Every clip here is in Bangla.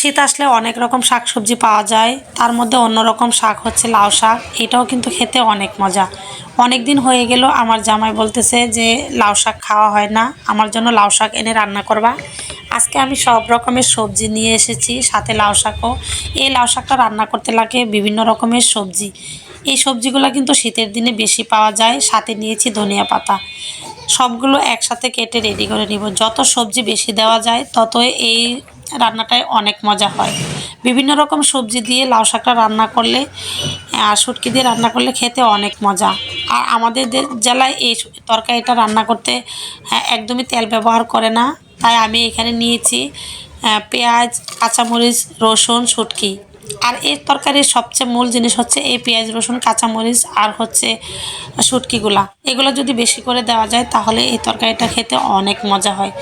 শীত আসলে অনেক রকম শাক সবজি পাওয়া যায়। তার মধ্যে অন্যরকম শাক হচ্ছে লাউ শাক। এটাও কিন্তু খেতে অনেক মজা। অনেক দিন হয়ে গেল, আমার জামাই বলতেছে যে লাউ শাক খাওয়া হয় না। আমার জন্য লাউ শাক এনে রান্না করবা। আজকে আমি সব রকমের সবজি নিয়ে এসেছি, সাথে লাউ শাকও। এই লাউ শাকটা রান্না করতে লাগে বিভিন্ন রকমের সবজি। এই সবজিগুলো কিন্তু শীতের দিনে বেশি পাওয়া যায়। সাথে নিয়েছি ধনিয়া পাতা। সবগুলো একসাথে কেটে রেডি করে নিব। যত সবজি বেশি দেওয়া যায়, ততই এই রান্নাটায় অনেক মজা হয়। বিভিন্ন রকম সবজি দিয়ে লাউ শাকটা রান্না করলে আর শুটকি দিয়ে রান্না করলে খেতে অনেক মজা। আর আমাদের জেলায় এই তরকারিটা রান্না করতে হ্যাঁ, একদমই তেল ব্যবহার করে না। তাই আমি এখানে নিয়েছি পেঁয়াজ কাঁচামরিচ রসুন শুটকি। আর এই তরকারির সবচেয়ে মূল জিনিস হচ্ছে এই পেঁয়াজ রসুন কাঁচামরিচ আর হচ্ছে শুটকিগুলা। এগুলো যদি বেশি করে দেওয়া যায় তাহলে এই তরকারিটা খেতে অনেক মজা হয়।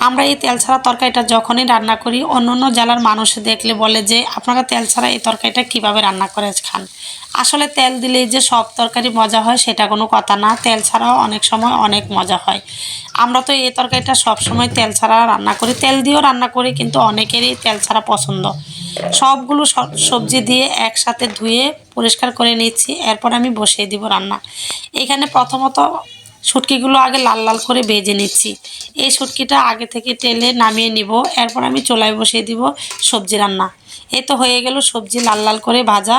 আমরা এই তেল ছাড়া তরকারিটা যখনই রান্না করি অন্য অন্য জেলার মানুষ দেখলে বলে যে, আপনারা তেল ছাড়া এই তরকারিটা কীভাবে রান্না করে খান? আসলে তেল দিলেই যে সব তরকারি মজা হয়, সেটা কোনো কথা না। তেল ছাড়াও অনেক সময় অনেক মজা হয়। আমরা তো এই তরকারিটা সব সময় তেল ছাড়া রান্না করি। তেল দিয়েও রান্না করি, কিন্তু অনেকেরই তেল ছাড়া পছন্দ। সবগুলো সব- সবজি দিয়ে একসাথে ধুয়ে পরিষ্কার করে নিচ্ছি। এরপর আমি বসিয়ে দিব রান্না। এখানে প্রথমত শুটকিগুলো আগে লাল লাল করে ভেজে নিচ্ছি। এই শুটকিটা আগে থেকে তেলে নামিয়ে নিব। এরপর আমি চোলায় বসিয়ে দিব সবজি রান্না। এই তো হয়ে গেল সবজি লাল লাল করে ভাজা।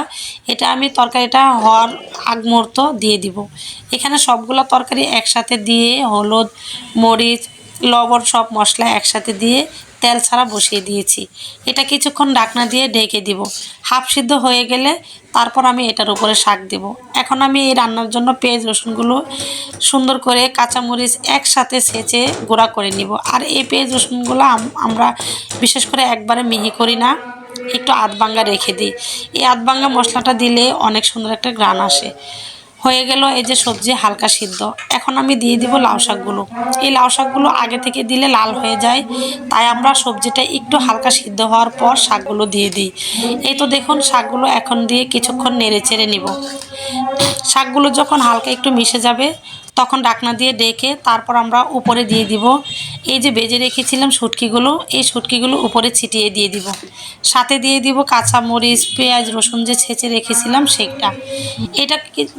এটা আমি তরকারিটা হওয়ার আগ মুহূর্ত দিয়ে দিব। এখানে সবগুলো তরকারি একসাথে দিয়ে হলুদ, মরিচ, লবণ সব মশলা একসাথে দিয়ে তেল ছাড়া বসিয়ে দিয়েছি। এটা কিছুক্ষণ ডাকনা দিয়ে ঢেকে দিব। হাফ সিদ্ধ হয়ে গেলে তারপর আমি এটার উপরে শাক দেব। এখন আমি এই রান্নার জন্য পেঁয়াজ, রসুনগুলো সুন্দর করে কাঁচামরিচ একসাথে সেচে গুঁড়া করে নিব। আর এই পেঁয়াজ, রসুনগুলো আম- আমরা বিশেষ করে একবারে মিহি করি না, একটু আধবাঙ্গা রেখে দিই। এই আধবাঙ্গা মশলাটা দিলে অনেক সুন্দর একটা গ্রান আসে। হয়ে গেল এই যে সবজি হালকা সিদ্ধ। এখন আমি দিয়ে দিব লাউ শাকগুলো। এই লাউ শাকগুলো আগে থেকে দিলে লাল হয়ে যায়। তাই আমরা সবজিটা একটু হালকা সিদ্ধ হওয়ার পর শাকগুলো দিয়ে দিই। এই তো দেখুন, শাকগুলো এখন দিয়ে কিছুক্ষণ নেড়ে চেড়ে নিব। শাকগুলো যখন হালকা একটু মিশে যাবে তখন ডাকনা দিয়ে ডেকে তারপর আমরা উপরে দিয়ে দিব। এই যে বেজে রেখেছিলাম শুটকিগুলো, এই শুটকিগুলো উপরে ছিটিয়ে দিয়ে দিব। সাথে দিয়ে দিব কাঁচা মরিচ, পেঁয়াজ, রসুন যে ছেঁচে রেখেছিলাম সেটা এটা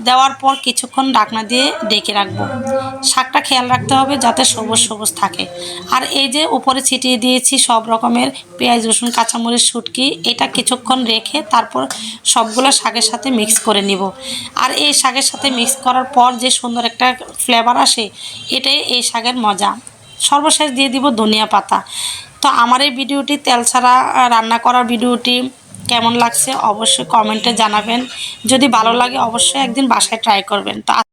দেওয়ার পর কিছুক্ষণ ডাকনা দিয়ে ডেকে রাখব। শাকটা খেয়াল রাখতে হবে যাতে সবুজ সবুজ থাকে। আর এই যে উপরে ছিটিয়ে দিয়েছি সব রকমের পেঁয়াজ, রসুন কাঁচামরিচ শুটকি, এটা কিছুক্ষণ রেখে তারপর সবগুলো শাকের সাথে মিক্স করে নিব। আর এই শাকের সাথে মিক্স করার পর যে সুন্দর একটা ফ্লেভার আসে, এটাই এই শাকের মজা। সর্বশেষ দিয়ে দিব ধনিয়া পাতা। তো আমার এই ভিডিওটি তেল ছাড়া রান্না করার ভিডিওটি কেমন লাগছে অবশ্যই কমেন্টে জানাবেন। যদি ভালো লাগে অবশ্যই একদিন বাসায় ট্রাই করবেন। তো